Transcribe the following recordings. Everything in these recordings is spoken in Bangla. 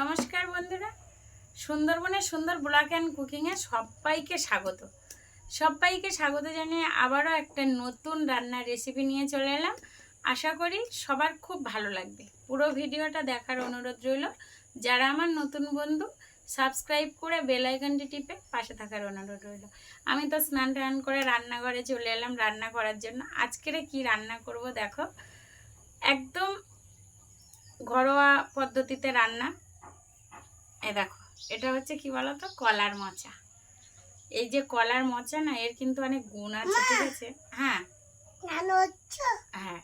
নমস্কার বন্ধুরা। সুন্দরবনের সুন্দর ব্লগ অ্যান্ড কুকিংয়ে সবাইকে স্বাগত। সবাইকে স্বাগত জানিয়ে আবারও একটা নতুন রান্নার রেসিপি নিয়ে চলে এলাম। আশা করি সবার খুব ভালো লাগবে। পুরো ভিডিওটা দেখার অনুরোধ রইল। যারা আমার নতুন বন্ধু সাবস্ক্রাইব করে বেল আইকনটি টিপে পাশে থাকার অনুরোধ রইল। আমি তো স্নান টান করে রান্নাঘরে চলে এলাম রান্না করার জন্য। আজকের কি রান্না করব দেখো। একদম ঘরোয়া পদ্ধতিতে রান্না। এ দেখো এটা হচ্ছে কি বলতো? কলার মোচা। এই যে কলার মোচা না এর কিন্তু অনেক গুণ আছে ঠিক আছে? হ্যাঁ। হ্যাঁ।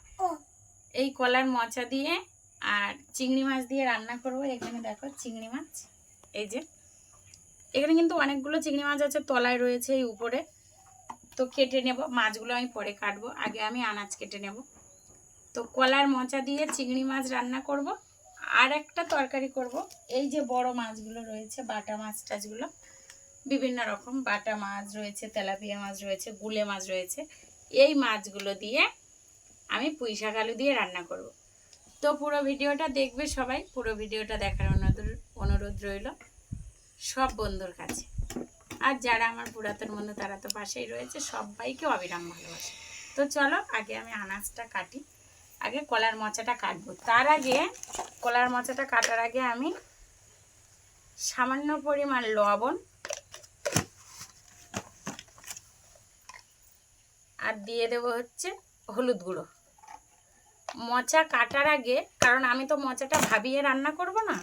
এই কলার মোচা দিয়ে আর চিংড়ি মাছ দিয়ে রান্না করব। এখানে দেখো চিংড়ি মাছ। এই যে। এখানে কিন্তু অনেকগুলো চিংড়ি মাছ আছে তলায় রয়েছে এই উপরে। তো কেটে নেব মাছগুলো আমি পরে কাটবো। আগে আমি আনাজ কেটে নেব। তো কলার মোচা দিয়ে চিংড়ি মাছ রান্না করব। আর একটা তরকারি করব। এই যে বড় মাছগুলো রয়েছে, বাটা মাছ টাছগুলো, বিভিন্ন রকম বাটা মাছ রয়েছে, তেলাপিয়া মাছ রয়েছে, গুলে মাছ রয়েছে, এই মাছগুলো দিয়ে আমি পুঁই শাক আলু দিয়ে রান্না করব। তো পুরো ভিডিওটা দেখবে সবাই, পুরো ভিডিওটা দেখার অনুরোধ অনুরোধ রইল সব বন্ধুর কাছে। আর যারা আমার পুরাতন বন্ধু, তারা তো পাশেই রয়েছে, সবাইকে অবিরাম ভালোবাসে। তো চলো, আগে আমি আনাজটা কাটি। আগে কলার মোচাটা কাটবো। তার আগে কলার মোচাটা কাটার আগে আমি সামান্য পরিমাণ লবণ আর দিয়ে দেবো হচ্ছে হলুদ গুঁড়ো। মোচা কাটার আগে, কারণ আমি তো মোচাটা ভাবিয়ে রান্না করব না,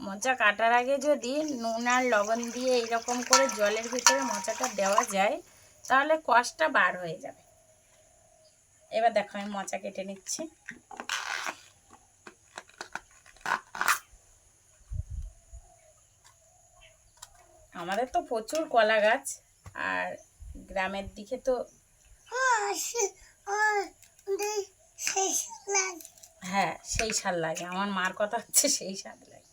মোচা কাটার আগে যদি নুন আর লবণ দিয়ে এইরকম করে জলের ভিতরে মোচাটা দেওয়া যায়, তাহলে কষটা বার হয়ে যাবে। এবার দেখো আমি মোচা কেটে নিচ্ছি। আমাদের তো প্রচুর কলা গাছ আর গ্রামের দিকে তো হ্যাঁ সেই স্বাদ লাগে। আমার মার কথা হচ্ছে সেই স্বাদ লাগে।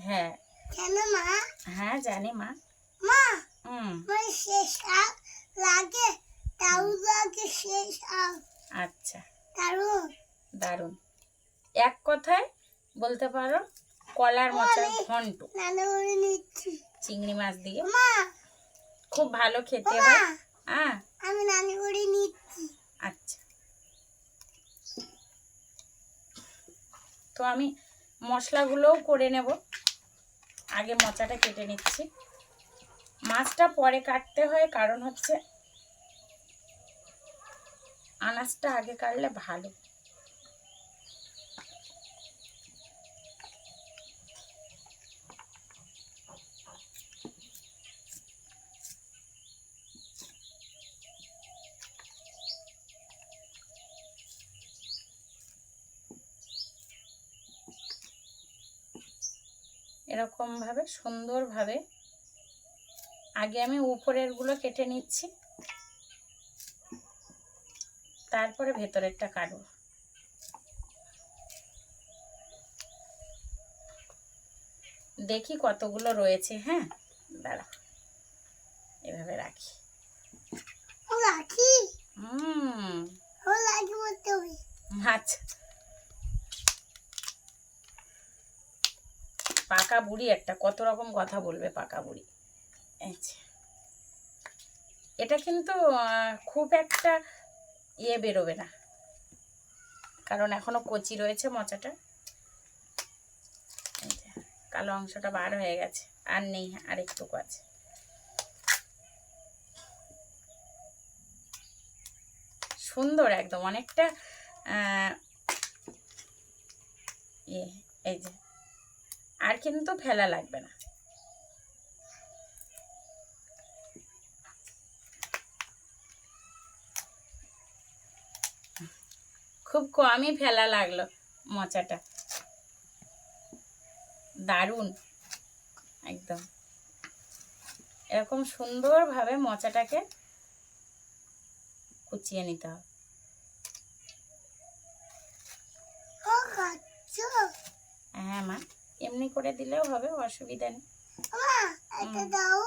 হ্যাঁ। হ্যাঁ জানি মা হুম আমার শেষ আগ লাগে তাও লাগে শেষ আগ আচ্ছা কারণ দারুণ এক কথায় বলতে পারো? কলার মোচার ঘন্ট। চিংড়ি মাছ দিয়ে। খুব ভালো খেতে হয়। হ্যাঁ আমি নানি করে নিচ্ছি। আচ্ছা। তো আমি মশলাগুলোও করে নেব। আগে মোচাটা কেটে নিচ্ছি। মাছটা পরে কাটতে হয় কারণ হচ্ছে আনাজটা আগে কাটলে ভালো। এরকমভাবে সুন্দরভাবে। আগে আমি উপরেরগুলো কেটে নিচ্ছি। তারপরে ভেতরেরটা কাটবো। দেখি কতগুলো রয়েছে হ্যাঁ? দাঁড়া। এভাবে রাখি। ও রাখি? হুম। আচ্ছা। পাকা বুড়ি একটা, কত রকম কথা বলবে পাকা বুড়ি। আচ্ছা এটা কিন্তু খুব একটা ইয়ে বেরোবে না। কারণ এখনও কচি রয়েছে মচাটা। কালো অংশটা বার হয়ে গেছে। আর নেই, আর একটুকু আছে। সুন্দর একদম, অনেকটা ইয়ে এই যে আর কিন্তু ফেলা লাগবে না। খুব কমই ফেলা লাগল মোচাটা। দারুণ একদম। এরকম সুন্দরভাবে মোচাটাকে কুচিয়ে নিতে হবে। হ্যাঁ মা। এমনি করে দিলেও হবে অসুবিধা নেই। একটা দাও।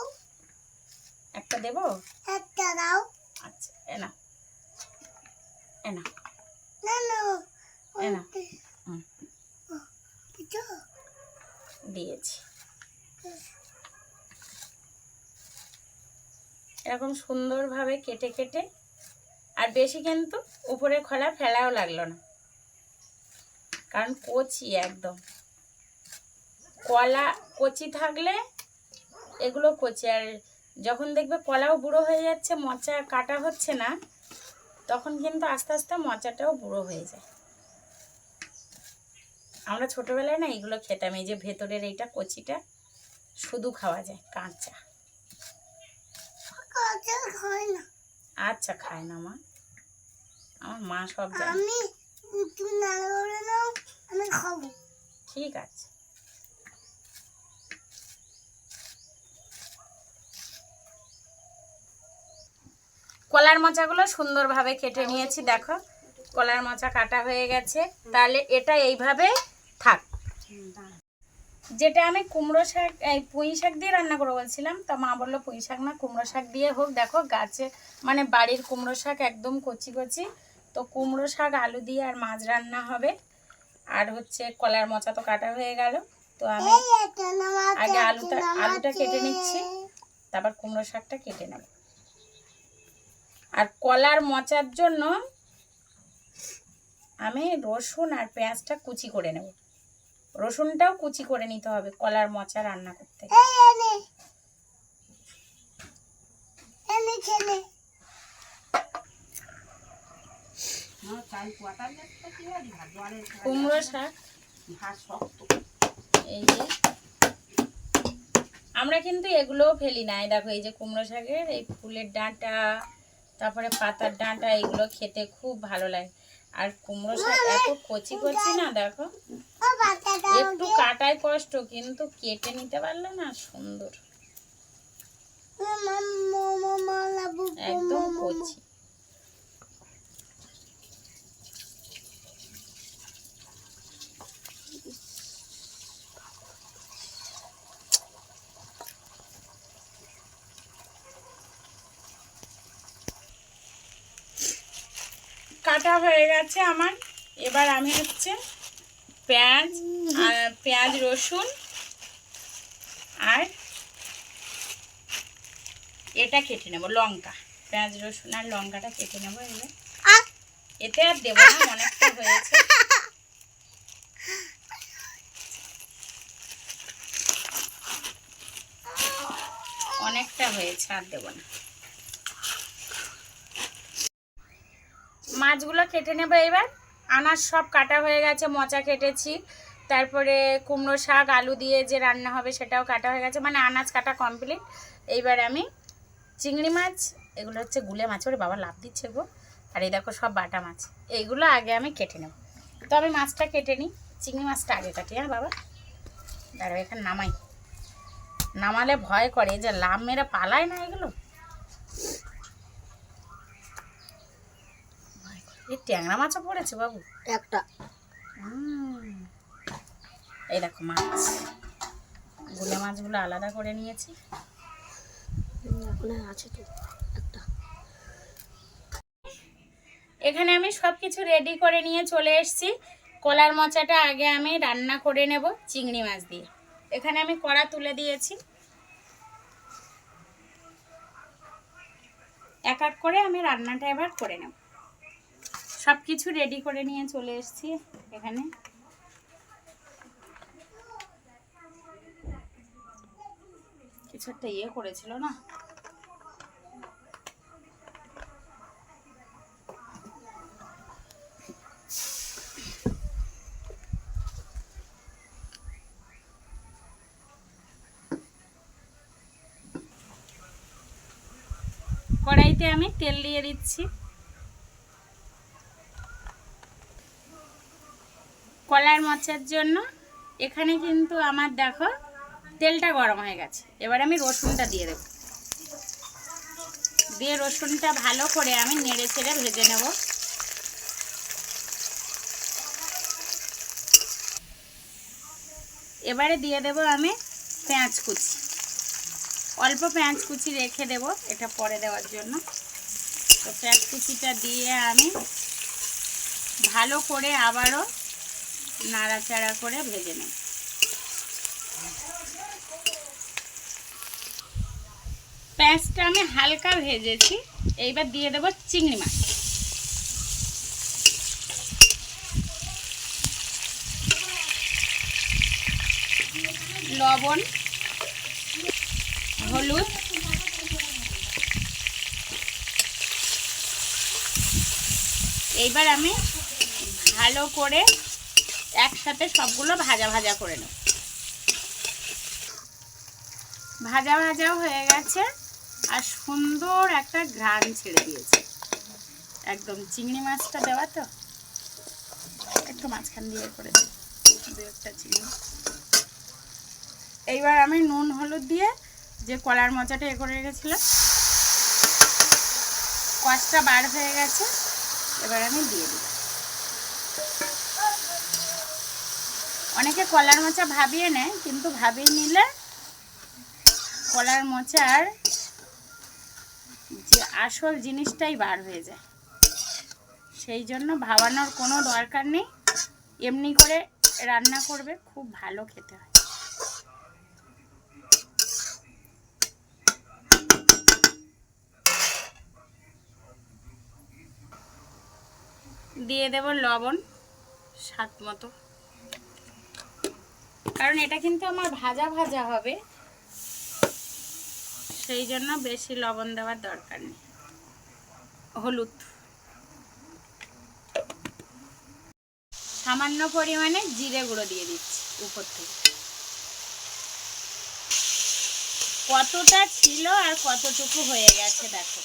একটা দেবো? একটা দাও। আচ্ছা এ না এ না না না এ না। ওতে। হুম। ও, এটা? দিয়েছি। এরকম সুন্দরভাবে কেটে কেটে আর বেশি কিন্তু উপরে খোলা ফেলাও লাগল না। কারণ কচি একদম। কলা কচি থাকলে এগুলো কচি আর যখন দেখবে কলাও বুড়ো হয়ে যাচ্ছে মচা কাটা হচ্ছে না তখন কিন্তু আস্তে আস্তে মচাটাও বুড়ো হয়ে যায়। আমরা ছোটোবেলায় না এগুলো খেতাম এই যে ভেতরের এইটা কচিটা শুধু খাওয়া যায় কাঁচা। আচ্ছা খায় না মা। আমার মা সব আমি তুমি নাড়া আমি খাব। ঠিক আছে। কলার মোচাগুলো সুন্দরভাবে কেটে নিয়েছি দেখো। কলার মোচা কাটা হয়ে গেছে। তাহলে এটা এইভাবে থাক। যেটা আমি কুমড়ো শাক এই পুঁই শাক দিয়ে রান্না করে বলছিলাম তা মা বলল পুঁই শাক না কুমড়ো শাক দিয়ে হোক। দেখো গাছে মানে বাড়ির কুমড়ো শাক একদম কচি কচি। তো কুমড়ো শাক আলু দিয়ে আর মাছ রান্না হবে। আর হচ্ছে কলার মোচা তো কাটা হয়ে গেল। তো আমি আগে আলুটা আলুটা কেটে নিচ্ছি। তারপর কুমড়ো শাকটা কেটে নেব। আর কলার মচার জন্য আমি রসুন আর পেঁয়াজটা কুচি করে নেব। রসুনটাও কুচি করে নিতে হবে কলার মচা রান্না করতে। কুমড়ো শাক। এই যে। আমরা কিন্তু এগুলোও ফেলি না দেখো এই যে কুমড়ো শাকের এই ফুলের ডাঁটা তারপরে পাতার ডাঁটা এগুলো খেতে খুব ভালো লাগে আর কুমড়ো শাক এত কচি কচি না দেখো একটু কাটায় কষ্ট কিন্তু কেটে নিতে পারলে না সুন্দর একদম কচি কাটা হয়ে গেছে আমার। এবার আমি হচ্ছে পেঁয়াজ পেঁয়াজ রসুন আর এটা কেটে নেব, লঙ্কা। পেঁয়াজ, রসুন আর লঙ্কাটা কেটে নেব এবার। এতে আর দেবো না, অনেকটা হয়েছে। অনেকটা হয়েছে, আর দেবো না। মাছগুলো কেটে নেব এবার। আনাজ সব কাটা হয়ে গেছে, মোচা কেটেছি। তারপরে কুমড়ো শাক, আলু দিয়ে যে রান্না হবে সেটাও কাটা হয়ে গেছে। মানে আনাজ কাটা কমপ্লিট এইবার আমি চিংড়ি মাছ, এগুলো হচ্ছে গুলে মাছ, ওরে বাবা লাভ দিচ্ছে গো। আর এই দেখো সব বাটা মাছ এইগুলো আগে আমি কেটে নেব। তো আমি মাছটা কেটে নিই, চিংড়ি মাছটা আগে কাটি হ্যাঁ বাবা? দাঁড়াও, এখানে নামাই। নামালে ভয় করে যে লাভ মেরে পালায় না এগুলো ভয় করে। এই ট্যাংরা মাছও পড়েছে বাবু? একটা। এই দেখো মাছ। গুলে মাছগুলো আলাদা করে নিয়েছি। আছে তো একটা। এখানে আমি সব কিছু রেডি করে নিয়ে চলে এসেছি। কলার মোচাটা আগে আমি রান্না করে নেব চিংড়ি মাছ দিয়ে। এখানে আমি কড়া তুলে দিয়েছি। এক এক করে আমি রান্নাটা এবার করে নেব। সব কিছু রেডি করে নিয়ে চলে এসেছি এখানে। কিছু একটা ইয়ে করেছিল না? কড়াইতে আমি তেল দিয়ে দিচ্ছি কলার মোচার জন্য, এখানে কিন্তু আমার দেখো তেলটা গরম হয়ে গেছে। এবার আমি রসুনটা দিয়ে দেবো। দিয়ে রসুনটা ভালো করে আমি নেড়ে ছেড়ে ভেজে নেব। এবারে দিয়ে দেব আমি পেঁয়াজ কুচি। অল্প পেঁয়াজ কুচি রেখে দেব, এটা পরে দেওয়ার জন্য। তো পেঁয়াজ কুচিটা দিয়ে আমি ভালো করে আবারও নাড়াচাড়া করে ভেজে নেব। পেঁয়াজটা আমি হালকা ভেজেছি, এইবার দিয়ে দেবো চিংড়ি মাছ। লবণ, হলুদ, এইবার আমি ভালো করে একসাথে সবগুলো ভাজা ভাজা করে নেব। ভাজা ভাজাও হয়ে গেছে আর সুন্দর একটা ঘ্রাণ ছেড়ে দিয়েছে। একদম চিংড়ি মাছটা দেওয়া তো? একটু মাঝখান দিয়ে করে দু একটা চিংড়ি। এইবার আমি নুন, হলুদ দিয়ে যে কলার মোচাটা এ করে রেখেছিলাম, কষটা বার হয়ে গেছে, এবার আমি দিয়ে দিই। অনেকে কলার মোচা ভাবিয়ে নেয়, কিন্তু ভাবিয়ে নিলে কলার মোচার যে আসল জিনিসটাই বার হয়ে যায়। সেই জন্য ভাবানোর কোনো দরকার নেই। এমনি করে রান্না করবে, খুব ভালো খেতে হয়। দিয়ে দেব লবণ, স্বাদ মতো। কারণ এটা কিন্তু আমার ভাজা ভাজা হবে। সেই জন্য বেশি লবণ দেওয়ার দরকার নেই। হলুদ। সামান্য পরিমাণে জিরে গুঁড়ো দিয়ে দিচ্ছি উপর থেকে। কতটা ছিল আর কতটুকু হয়ে গেছে দেখো।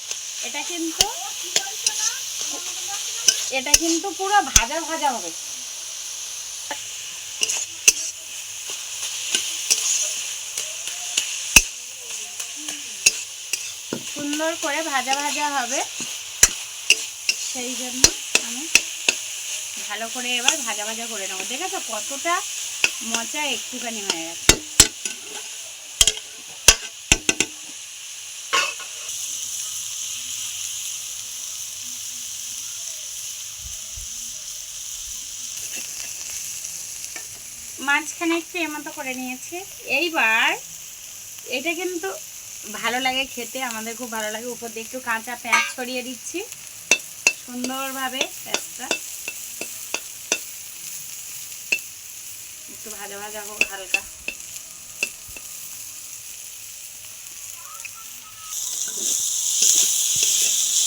এটা কিন্তু এটা কিন্তু পুরো ভাজা ভাজা হবে। সুন্দর করে ভাজা ভাজা হবে। সেই জন্য আমি ভালো করে এবার ভাজা ভাজা করে নেব। দেখেছ কতটা মজা একটুখানি হয়ে গেছে। মাঝখানে একটু এমতো করে নিয়েছি। এইবার এটা কিন্তু ভালো লাগে খেতে, আমাদের খুব ভালো লাগে। উপর দিয়ে একটু কাঁচা পেঁয়াজ ছড়িয়ে দিচ্ছি। সুন্দরভাবে পেঁয়াজটা একটু ভাজা ভাজা হোক হালকা।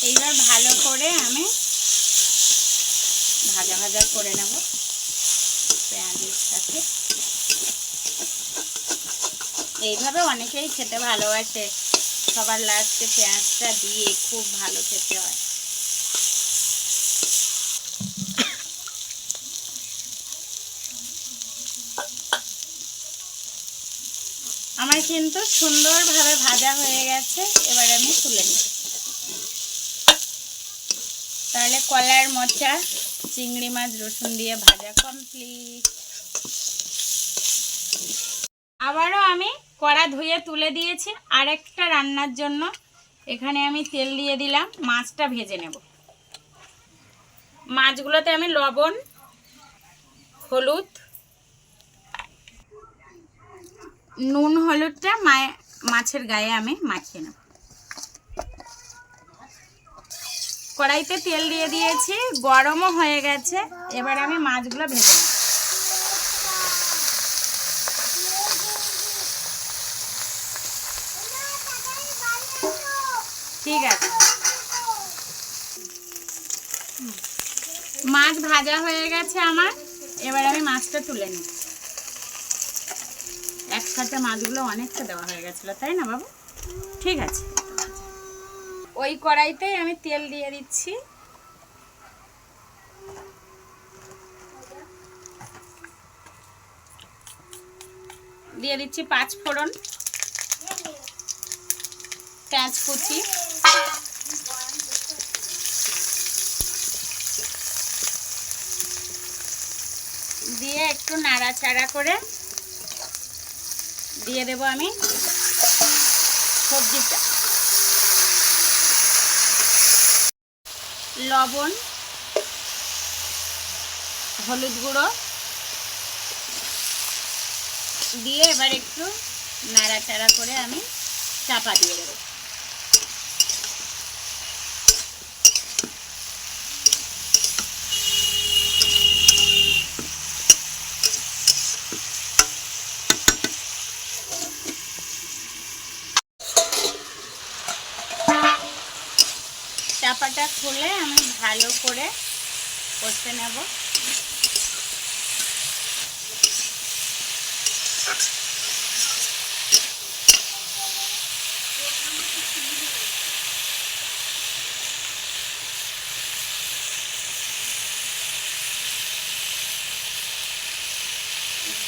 এইবার ভালো করে আমি ভাজা ভাজা করে নেব পেঁয়াজের সাথে। এইভাবে অনেকেই খেতে ভালোবাসে। সবার লাস্টে পেঁয়াজটা দিয়ে খুব ভালো খেতে হয়। আমার কিন্তু সুন্দরভাবে ভাজা হয়ে গেছে, এবার আমি তুলে নিই। তাহলে কলার মোচা, চিংড়ি মাছ, রসুন দিয়ে ভাজা কমপ্লিট আবারও আমি কড়া ধুয়ে তুলে দিয়েছি আরেকটা রান্নার জন্য। এখানে আমি তেল দিয়ে দিলাম, মাছটা ভেজে নেব। মাছগুলোতে আমি লবণ, হলুদ, নুন, হলুদটা মাছের গায়ে আমি মাখিয়ে নেব। কড়াইতে তেল দিয়ে দিয়েছি, গরমও হয়ে গেছে, এবার আমি মাছগুলো ভেজে নেব। ঠিক আছে। মাছ ভাজা হয়ে গেছে আমার। এবার আমি মাছটা তুলে নিই। একসাথে মাছগুলো অনেকটা দেওয়া হয়ে গেছিল, তাই না বাবু? ঠিক আছে। ওই কড়াইতেই আমি তেল দিয়ে দিচ্ছি। দিয়ে দিচ্ছি পাঁচ ফোড়ন। পেঁয়াজ কুচি দিয়ে একটু নাড়াচাড়া করে দিয়ে দেব আমি সবজিটা। লবণ, হলুদ গুঁড়ো দিয়ে এবার একটু নাড়াচাড়া করে আমি চাপা দিয়ে দেবো চাপাটা খুলে আমি ভালো করে কষে নেব।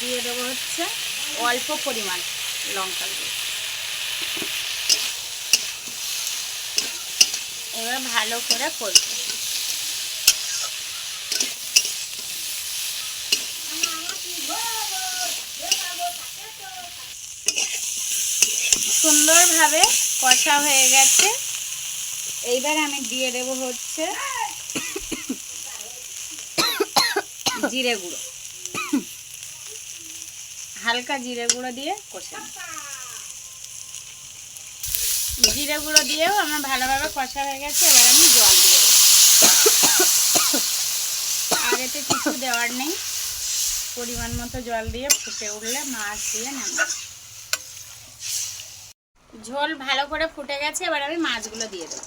দিয়ে দেবো হচ্ছে অল্প পরিমাণ লঙ্কা এবার ভালো করে করব সুন্দরভাবে কষা হয়ে গেছে। এইবার আমি দিয়ে দেব হচ্ছে জিরে গুঁড়ো। হালকা জিরে গুঁড়ো দিয়ে কষে। জিরে গুঁড়ো দিয়েও আমার ভালোভাবে কষা হয়ে গেছে, এবার আমি জল দিয়ে আর এতে কিছু দেওয়ার নেই। পরিমাণ মতো জল দিয়ে ফুটে উঠলে মাছ দিয়ে নামাবো। ঝোল ভালো করে ফুটে গেছে, এবার আমি মাছগুলো দিয়ে দেবো।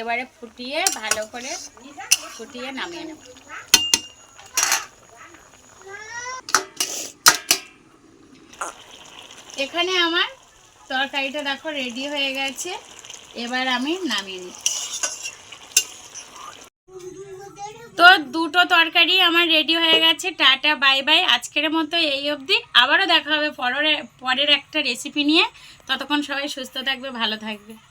এবারে ফুটিয়ে ভালো করে ফুটিয়ে নামিয়ে নেব। এখানে আমার তরকারিটা দেখো রেডি হয়ে গেছে, এবার আমি নামিয়ে নিচ্ছি তো দুটো তরকারি আমার রেডি হয়ে গেছে। টাটা বাই বাই আজকের মতো এই অবধি। আবারও দেখা হবে পরের পরের একটা রেসিপি নিয়ে। ততক্ষণ সবাই সুস্থ থাকবে, ভালো থাকবে।